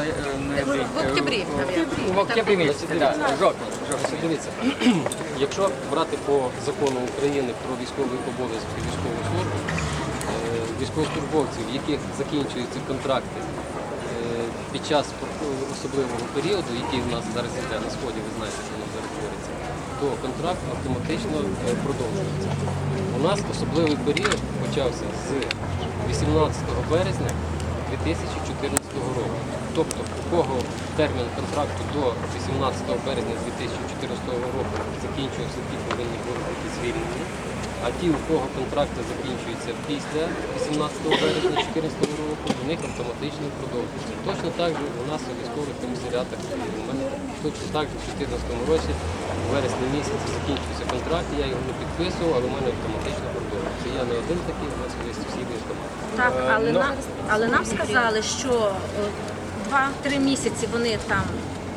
е, ноябрі. В октябрі. В октябрі місяці, так, жовтні. Дивіться, якщо брати по закону України про військовий обов'язок і військову службу, е, військовослужбовців, в яких закінчуються контракти е, під час особливого періоду, який в нас зараз іде на сході, ви знаєте, що воно зараз твориться, то контракт автоматично продовжується. У нас особливий період почався з 18 березня 2014 року. Тобто, у кого термін контракту до 18 березня 2014 року закінчився, ті повинні були бути звільнені. А ті, у кого контракти закінчуються після 18 березня 2014 року, у них автоматично продовжується. Точно так же у нас у військових комісаріатах, у точно так же в 2014 році, в вересні місяці закінчився контракт, я його не підписував, але у мене автоматично продовжується. Я не один такий, у нас є всі військомати. Так, Е, але, ну- на, але нам сказали, що е, два-три місяці вони там.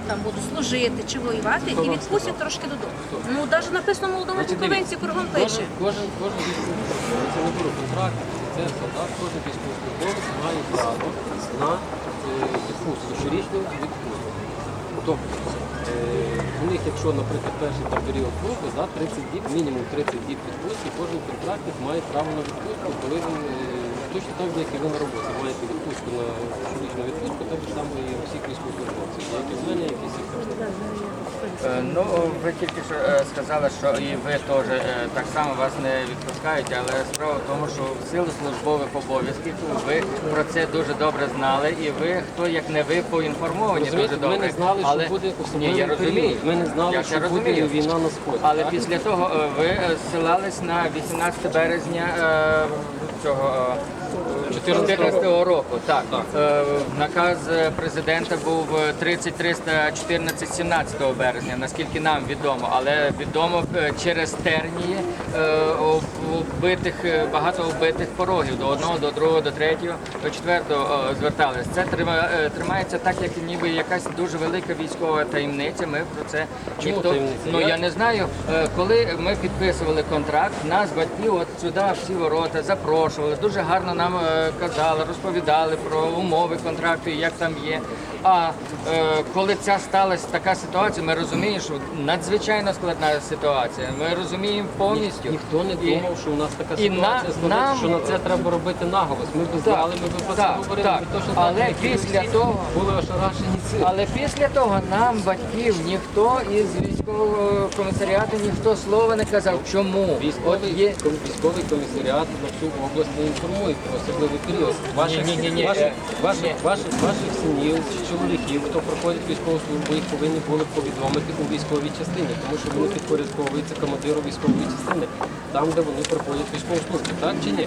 Там будуть служити чи воювати і відпустять трошки додому. Ну навіть написано в молодому Буковинці кругом пише. Кожен, кожен, військовослужбовець, не контракт, це солдат, кожен військовослужбовець має право на е, відпустку, щорічну відпустку. Тобто, е, у них, якщо, наприклад, перший там період служби, да, 30 діб, мінімум 30 діб відпустки, кожен контрактник має право на відпустку, коли він е, точно так, як і ви на роботі маєте відпустку на щорічну відпустку, так само і всіх військовослужбовців, як які в мене, які всіх решта. Е, Ну, ви тільки що е, сказали, що і ви теж е, так само вас не відпускають, але справа в тому, що в силу службових обов'язків ви про це дуже добре знали, і ви, хто як не ви, поінформовані дуже добре. ми не знали, що Але- буде Ні, особливий я розумію. період. Ми не знали, Я що це буде розумію. війна на сході. Але так? після того е, ви е, ссилались на 18 березня е, цього е, 14 року. Так. Е, Наказ е, президента був е, 3314 17 березня, наскільки нам відомо, але відомо е, через тернії е, об- оббитих, е, багато оббитих порогів до одного, до другого, до третього, до четвертого е, звертались. Це е, тримається так, як ніби якась дуже велика військова таємниця. Ми про це Чому ніхто таємниця? ну Я- не знаю. Е, Коли ми підписували контракт, нас батьків от сюди всі ворота запрошували. Дуже гарно нам е, казали, розповідали про умови контракту, як там є. А е, коли ця сталася така ситуація, ми розуміємо, що надзвичайно складна ситуація. Ми розуміємо повністю. Ніхто не І- думав, що у нас така і на- ситуація складеться, нам- що на це треба робити наголос. Ми б знали, ми б про це так, говорили. так. Ми точно Але після всі того- були ошарашені цим. Але після того нам, батьків, ніхто із військового комісаріату ніхто слова не казав. Чому? Військовий, є військовий комісаріат на всю область не інформує про особливий період. Ваших, Ні, ні, ні, ваших, е, ваших, ваших, ваших синів, чи чоловіків, хто проходить військову службу, їх повинні були повідомити у військовій частині, тому що вони підпорядковуються командиру військової частини, там, де вони проходять військову службу. Так чи ні?